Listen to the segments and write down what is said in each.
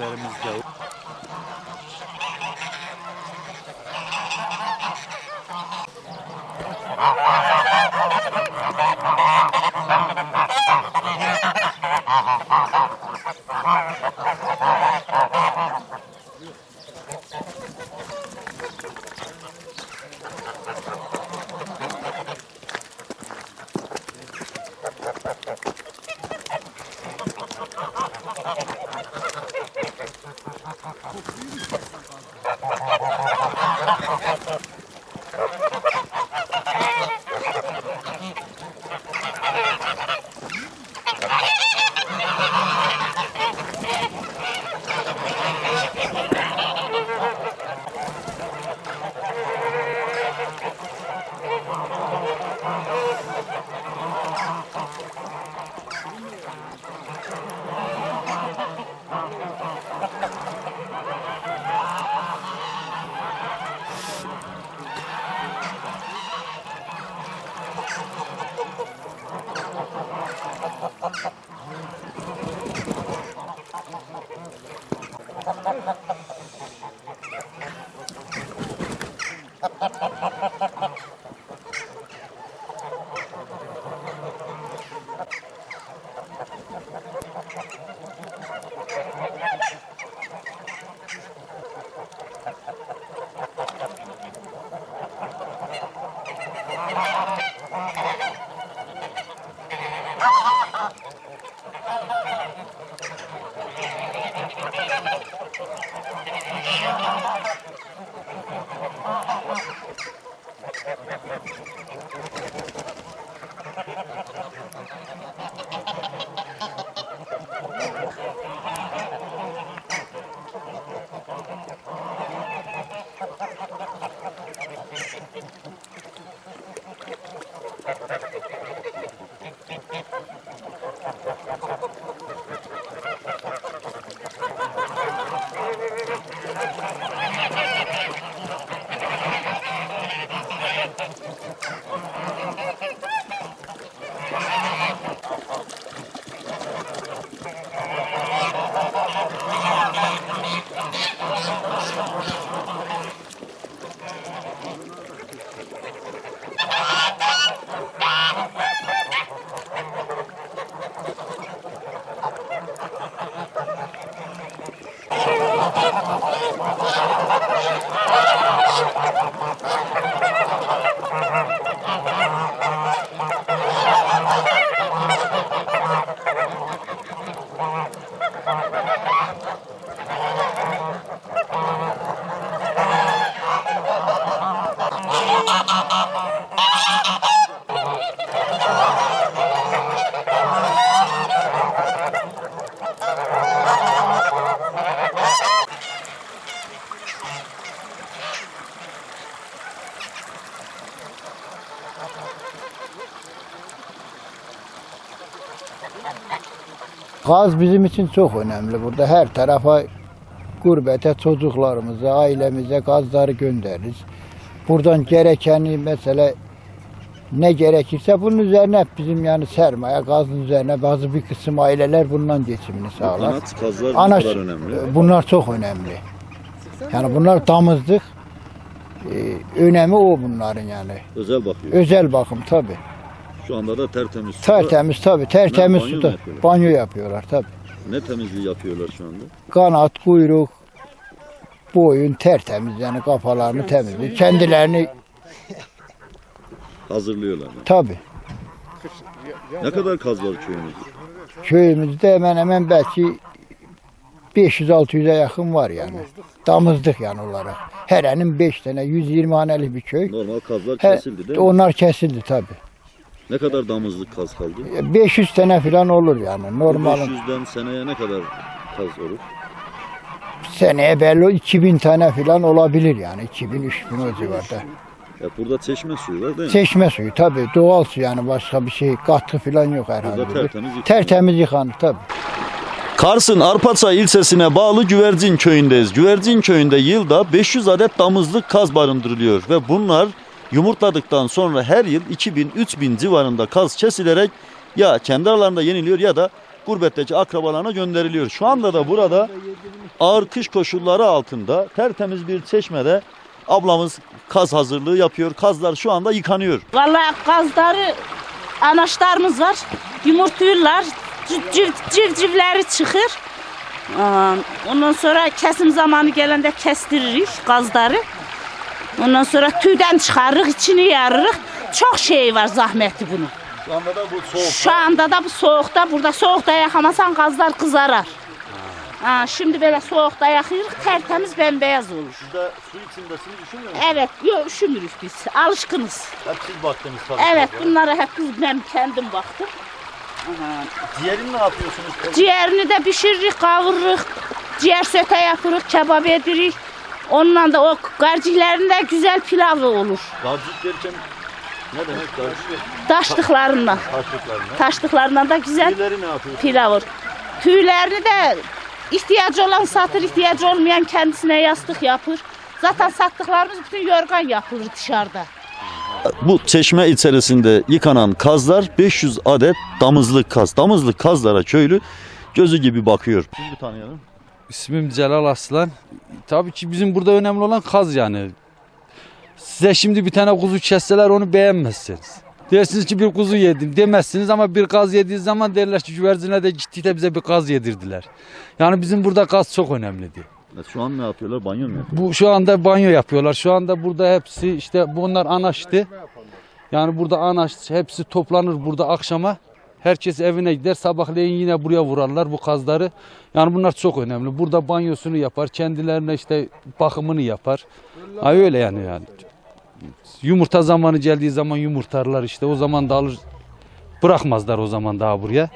Şehitlerimiz de Ha ha ha ha! Gaz bizim için çok önemli. Burada her tarafa gurbete çocuklarımıza, ailemize gazları göndeririz. Buradan gerekeni mesela ne gerekirse bunun üzerine bizim yani sermaye gazın üzerine bazı bir kısım aileler bundan geçimini sağlar. Kanat kazlar Ana- ne kadar önemli? Bunlar çok önemli. Yani bunlar damızlık. Ee, önemi o bunların yani. Özel bakıyor. Özel bakım tabi. Şu anda da tertemiz. su. Tertemiz tabi. Tertemiz banyo mu suda. yapıyorlar? Banyo yapıyorlar tabi. Ne temizliği yapıyorlar şu anda? Kanat, kuyruk, boyun tertemiz yani kafalarını temizliyor. Kendilerini Hazırlıyorlar. yani. tabi. Ne kadar kaz var köyümüzde? Köyümüzde hemen hemen belki 500-600'e yakın var yani. Damızlık yani olarak. Herenin 5 tane 120 haneli bir köy. Normal kazlar He, kesildi değil mi? onlar kesildi tabi. Ne kadar damızlık kaz kaldı? 500 tane falan olur yani. Bu Normalin 500'den seneye ne kadar kaz olur? seneye belli o 2000 tane falan olabilir yani. 2000-3000 o civarda. Ya burada çeşme suyu var değil mi? Çeşme suyu tabi doğal su yani başka bir şey katkı falan yok herhalde. Burada tertemiz yıkanıyor. Tertemiz yıkanır tabi. Kars'ın Arpaçay ilçesine bağlı Güvercin köyündeyiz. Güvercin köyünde yılda 500 adet damızlık kaz barındırılıyor ve bunlar yumurtladıktan sonra her yıl 2000-3000 civarında kaz kesilerek ya kendi aralarında yeniliyor ya da gurbetteki akrabalarına gönderiliyor. Şu anda da burada ağır kış koşulları altında tertemiz bir çeşmede ablamız kaz hazırlığı yapıyor. Kazlar şu anda yıkanıyor. Vallahi gazları anaçlarımız var. Yumurtluyorlar. Civ- civ- Civcivleri çıkır. Ondan sonra kesim zamanı gelende kestiririz gazları. Ondan sonra tüyden çıkarırız, içini yarırız. Çok şey var zahmeti bunun. Şu anda da bu soğuk. Şu anda da bu soğukta, burada soğukta yakamasan gazlar kızarar. Ha, şimdi böyle soğukta yakıyoruz, tertemiz bembeyaz olur. Siz de su içindesiniz düşünmüyor musunuz? Evet, yok üşümürüz biz, alışkınız. Hep siz baktınız tabii. Evet, bunlara hep biz- ben kendim baktım. Ciğerini ne yapıyorsunuz? Ciğerini de pişiririk, kavururuk. Ciğer söte yapırıq, kebap edirik. Onunla da o qarciklərində güzel pilavı olur. Garcık derken ne demek garcık? Daşlıqlarından. Taşlıklarına. Taşlıqlarından da güzel Tüyleri ne yapıyorsunuz? pilav olur. Tüylərini də ihtiyacı olan satır, ihtiyacı olmayan kendisine yastık yapır. Zaten sattıklarımız bütün yorgan yapılır dışarıda. Bu çeşme içerisinde yıkanan kazlar 500 adet damızlık kaz. Damızlık kazlara köylü gözü gibi bakıyor. Siz bir tanıyalım. İsmim Celal Aslan. Tabii ki bizim burada önemli olan kaz yani. Size şimdi bir tane kuzu kesseler onu beğenmezsiniz. Dersiniz ki bir kuzu yedim demezsiniz ama bir kaz yediği zaman derler ki güvercine de gitti de bize bir kaz yedirdiler. Yani bizim burada kaz çok önemlidir. Evet, şu an ne yapıyorlar? Banyo mu yapıyorlar? Bu şu anda banyo yapıyorlar. Şu anda burada hepsi işte bunlar anaçtı. Yani burada anaç hepsi toplanır burada akşama. Herkes evine gider. Sabahleyin yine buraya vurarlar bu kazları. Yani bunlar çok önemli. Burada banyosunu yapar. Kendilerine işte bakımını yapar. Ha öyle yani yani. Yumurta zamanı geldiği zaman yumurtarlar işte. O zaman da alır bırakmazlar o zaman daha buraya.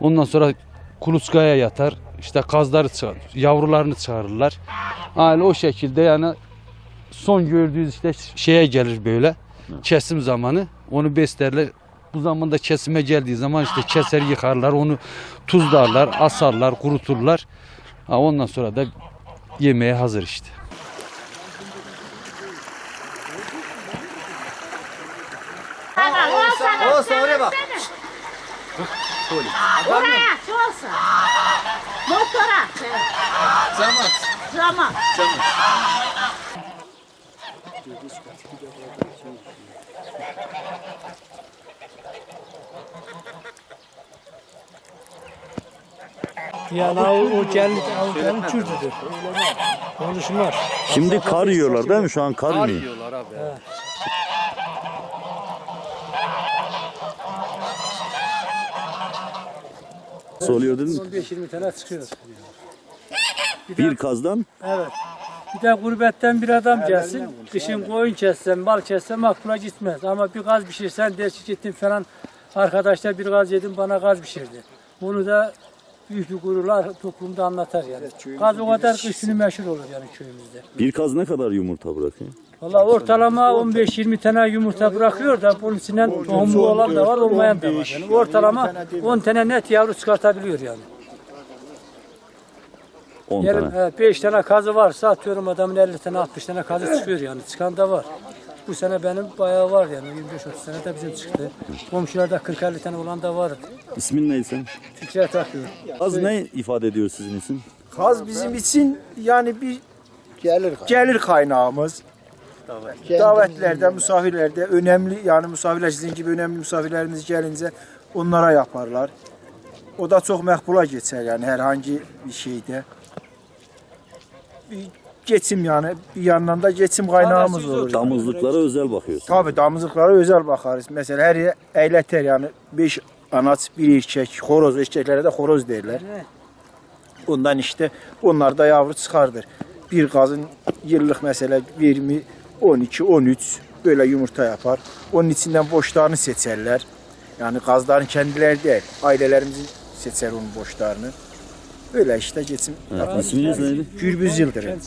Ondan sonra kuluçkaya yatar. İşte kazları çıkar, yavrularını çıkarırlar. Yani o şekilde yani son gördüğünüz işte şeye gelir böyle. Kesim zamanı. Onu beslerler. Bu zamanda kesime geldiği zaman işte keser yıkarlar. Onu tuzlarlar, asarlar, kuruturlar. Ha, ondan sonra da yemeğe hazır işte. Olsa oraya bak. Oraya. Motora. Yani o, o geldi, o geldi Kürdüdür. Konuşmaz. Şimdi kar yiyorlar değil mi? Şu an kar yiyor. yiyorlar abi. Nasıl oluyor dedin? 15-20 tane çıkıyor. Bir kazdan Evet. Bir de gurbetten bir adam gelsin. Kışın koyun kessen, mal kessen makbula gitmez. Ama bir gaz pişirsen dersi gittim falan. Arkadaşlar bir gaz yedim bana gaz pişirdi. Bunu da büyük bir gururla toplumda anlatar yani. Gaz o kadar kış günü meşhur olur yani köyümüzde. bir kaz ne kadar yumurta bırakıyor? Valla ortalama 15-20 tane yumurta bırakıyor da bunun içinden tohumlu olan da var olmayan da var. Yani ortalama 10 tane net yavru çıkartabiliyor yani. 10 Diyelim tane. 5 tane kazı varsa atıyorum adamın 50 tane 60 tane kazı çıkıyor yani. Çıkan da var. Bu sene benim bayağı var yani 25-30 tane de bizim çıktı. Komşularda 40-50 tane olan da var. İsmin neyse? Fikret takıyor. Kaz ne ifade ediyor sizin için? Kaz bizim için yani bir Gelir. gelir kaynağımız. Kendimiz- Davetlerde, misafirlerde önemli yani misafirler sizin gibi önemli misafirlerimiz gelince onlara yaparlar. O da çok mehbula geçer yani herhangi bir şeyde. Bir geçim yani bir yandan da geçim kaynağımız olur. Damızlıklara özel bakıyorsun. Tabii damızlıklara özel bakarız. Mesela her yer eyleter yani 5 anaç bir erkek horoz erkeklere de horoz derler. Ondan işte onlar da yavru çıkardır. Bir kazın yıllık mesela 20, 12, 13 böyle yumurta yapar. Onun içinden boşlarını seçerler. Yani kazların kendileri değil. Ailelerimizin seçer onun boşlarını. Böyle işte geçim. Evet, isminiz neydi? Gürbüz Yıldırım.